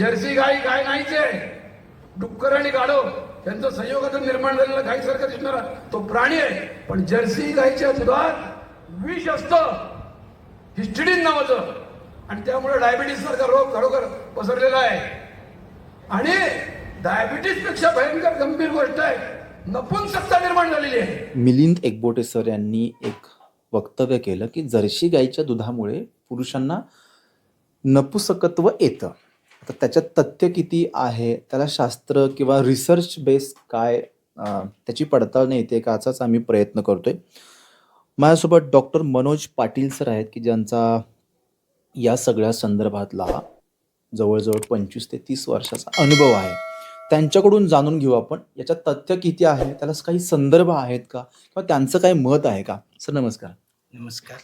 Jersey गाई गाय नाहीच. आहे डुक्कर आणि गाढव यांचं संयोगातून निर्माण झालेला गायीसारखा दिसणारा. तो प्राणी आहे. पण जर्सी गाईच्या दुधात विष असतं. हिस्टिडीन नावाचं. आणि त्यामुळे डायबिटीस सारखा रोग खरोखर पसरलेला आहे. आणि डायबिटीसपेक्षा भयंकर गंभीर गोष्ट आहे. नपुंसकता निर्माण झालेली आहे. मिलिंद एकबोटे सर यांनी एक वक्तव्य केलं की जर्सी गाईच्या दुधामुळे पुरुषांना नपुसकत्व येतं. आता त्याच्यात तथ्य किती आहे? त्याला शास्त्र किंवा रिसर्च बेस काय त्याची पडताळणी येते का याचाच आम्ही प्रयत्न करतोय. माझ्यासोबत डॉक्टर मनोज पाटील सर आहेत की ज्यांचा या सगळ्या संदर्भातला जवळजवळ पंचवीस ते तीस वर्षाचा अनुभव आहे. त्यांच्याकडून जाणून घेऊ आपण. याच्यात तथ्य किती आहे? त्याला काही संदर्भ आहेत का? किंवा त्यांचं काही मत आहे का? सर नमस्कार. नमस्कार.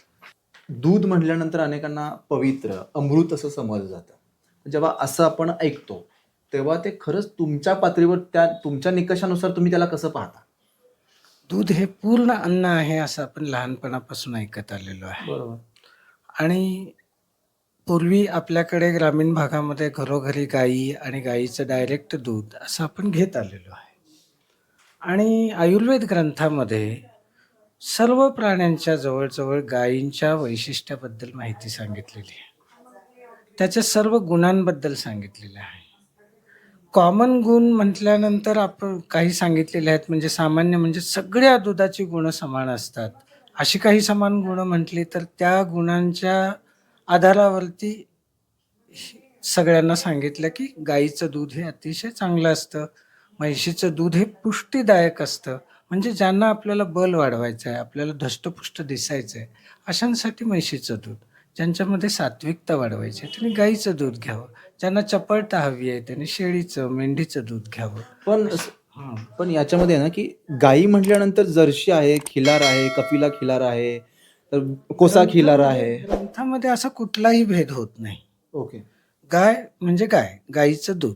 दूध म्हटल्यानंतर अनेकांना पवित्र अमृत असं समजलं जातं. जेव्हा असं आपण ऐकतो तेव्हा ते खरंच तुमच्या पातळीवर त्या तुमच्या निकषानुसार तुम्ही त्याला कसं पाहता? दूध हे पूर्ण अन्न आहे असं आपण लहानपणापासून ऐकत आलेलो आहे. बरोबर. आणि पूर्वी आपल्याकडे ग्रामीण भागामध्ये घरोघरी गाई आणि गाईचं डायरेक्ट दूध असं आपण घेत आलेलो आहे. आणि आयुर्वेद ग्रंथामध्ये सर्व प्राण्यांच्या जवळजवळ गायींच्या वैशिष्ट्याबद्दल माहिती सांगितलेली आहे. त्याच्या सर्व गुणांबद्दल सांगितलेलं आहे. कॉमन गुण म्हटल्यानंतर आपण काही सांगितलेले आहेत. म्हणजे सामान्य म्हणजे सगळ्या दुधाची गुणं समान असतात. अशी काही समान गुणं म्हटली तर त्या गुणांच्या आधारावरती सगळ्यांना सांगितलं की गाईचं दूध हे अतिशय चांगलं असतं. म्हैशीचं दूध हे पुष्टीदायक असतं. म्हणजे ज्यांना आपल्याला बल वाढवायचं आहे आपल्याला धष्टपुष्ट दिसायचं आहे अशांसाठी म्हैशीचं दूध. ज्यांच्यामध्ये सात्विकता वाढवायची आहे त्यांनी गाईचं दूध घ्यावं. ज्यांना चपळता हवी आहे त्यांनी शेळीचं मेंढीचं दूध घ्यावं. पण पण याच्यामध्ये ना की गाई म्हटल्यानंतर जर्शी आहे खिलार आहे कपिला खिलार आहे तर कोसा खिलार आहे. ग्रंथामध्ये असा कुठलाही भेद होत नाही. ओके. गाय म्हणजे गाय गाईचं दूध.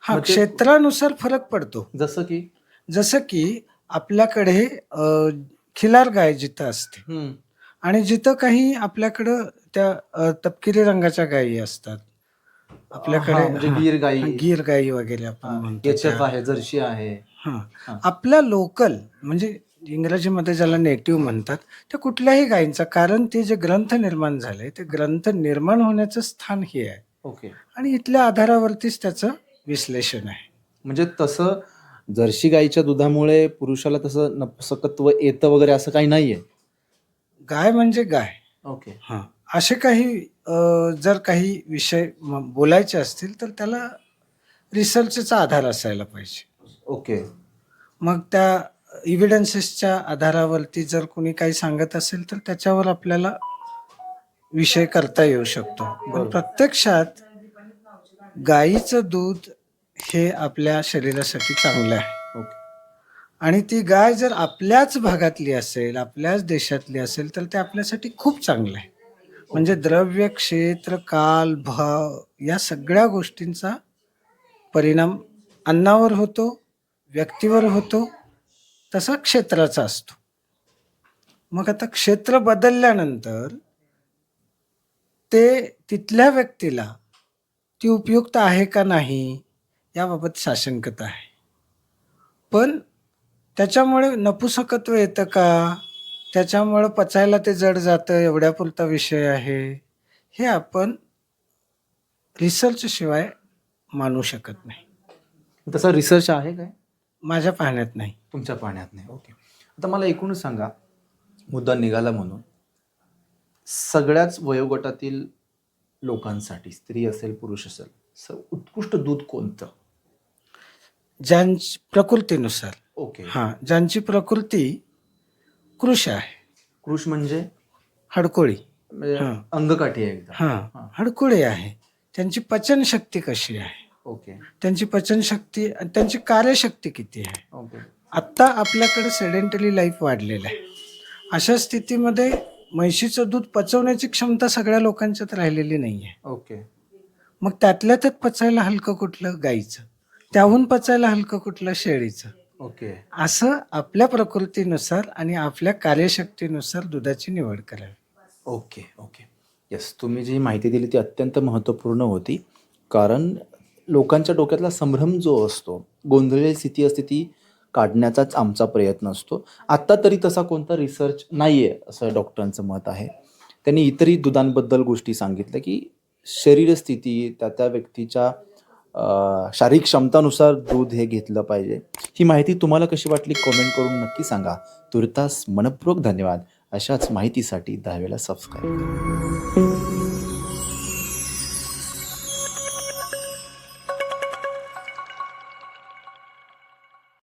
हा मग ते- क्षेत्रानुसार फरक पडतो. जसं की? जसं की आपल्याकडे अ, खिलार गाय जिथं असते हम्म. आणि जिथं काही आपल्याकडं त्या अ, तपकिरी रंगाच्या गायी असतात. आपल्याकडे म्हणजे हा, गीर गाई गीर गायी वगैरे आपण म्हणतो. आहे जर्शी आहे. हा. हा. आपल्या लोकल म्हणजे इंग्रजीमध्ये ज्याला नेटिव्ह म्हणतात त्या कुठल्याही गायींचा कारण ते जे ग्रंथ निर्माण झाले ते ग्रंथ निर्माण होण्याचं स्थान हे आहे. ओके. आणि इथल्या आधारावरतीच त्याचं विश्लेषण आहे. म्हणजे तसं जर्शी गाईच्या दुधामुळे पुरुषाला तसं नपुसकत्व येतं वगैरे असं काही नाहीये? गाय म्हणजे गाय. ओके. हां. असे काही अ, जर काही विषय म- बोलायचे असतील तर त्याला रिसर्चचा आधार असायला पाहिजे. ओके. मग त्या इव्हिडन्सेसच्या आधारावरती जर कोणी काही सांगत असेल तर त्याच्यावर आपल्याला विषय करता येऊ शकतो. पण बरोबर. प्रत्यक्षात गाईचं दूध हे आपल्या शरीरासाठी चांगलं आहे. आणि ती गाय जर आपल्याच भागातली असेल आपल्याच देशातली असेल तर ते आपल्यासाठी खूप चांगलं आहे. म्हणजे द्रव्य क्षेत्र काल भाव या सगळ्या गोष्टींचा परिणाम अन्नावर होतो व्यक्तीवर होतो तसा क्षेत्राचा असतो. मग आता क्षेत्र बदलल्यानंतर ते तिथल्या व्यक्तीला ती उपयुक्त आहे का नाही याबाबत साशंकता आहे. पण त्याच्यामुळे नपुसकत्व येतं का? त्याच्यामुळं पचायला ते जड जातं एवढ्यापुरता विषय आहे. हे आपण रिसर्च शिवाय मानू शकत नाही. तसा रिसर्च आहे काय? माझ्या पाहण्यात नाही. तुमच्या पाहण्यात नाही. ओके. आता मला एकूण सांगा. मुद्दा निघाला म्हणून. सगळ्याच वयोगटातील लोकांसाठी स्त्री असेल पुरुष असेल स उत्कृष्ट दूध कोणतं? ज्यांची प्रकृतीनुसार. ओके. हां ज्यांची प्रकृती कृश आहे. कृष म्हणजे? हडकोळी. म्हणजे हां. अंगकाठी आहे एकदम. हां हां. हडकुळे आहे. त्यांची पचनशक्ती कशी आहे? ओके. त्यांची पचनशक्ती आणि त्यांची कार्यशक्ती किती आहे? ओके. आत्ता आपल्याकडे सेडेंटरी लाईफ वाढलेलं आहे. अशा स्थितीमध्ये म्हैशीचं दूध पचवण्याची क्षमता सगळ्या लोकांच्यात राहिलेली नाही आहे ओके. मग त्यातल्या त्यात पचायला हलकं कुठलं गाईचं? त्याहून पचायला हलकं कुठलं शेळीचं? ओके. असं आपल्या प्रकृतीनुसार आणि आपल्या कार्यशक्तीनुसार दुधाची निवड करावी. Okay okay. येस तुम्ही जी माहिती दिली ती अत्यंत महत्त्वपूर्ण होती. कारण लोकांच्या डोक्यातला संभ्रम जो असतो गोंधळलेली स्थिती असते ती काढण्याचाच आमचा प्रयत्न असतो. आत्ता तरी तसा कोणता रिसर्च नाही आहे असं डॉक्टरांचं मत आहे. त्यांनी इतरही दुधांबद्दल गोष्टी सांगितल्या की शरीरस्थिती त्या त्या व्यक्तीच्या शारीरिक क्षमतानुसार दूध हे घेतलं पाहिजे. ही माहिती तुम्हाला कशी वाटली कमेंट करून नक्की सांगा. तुर्तास मनपूर्वक धन्यवाद. अशाच माहितीसाठी दहावेला सबस्क्राईब करा.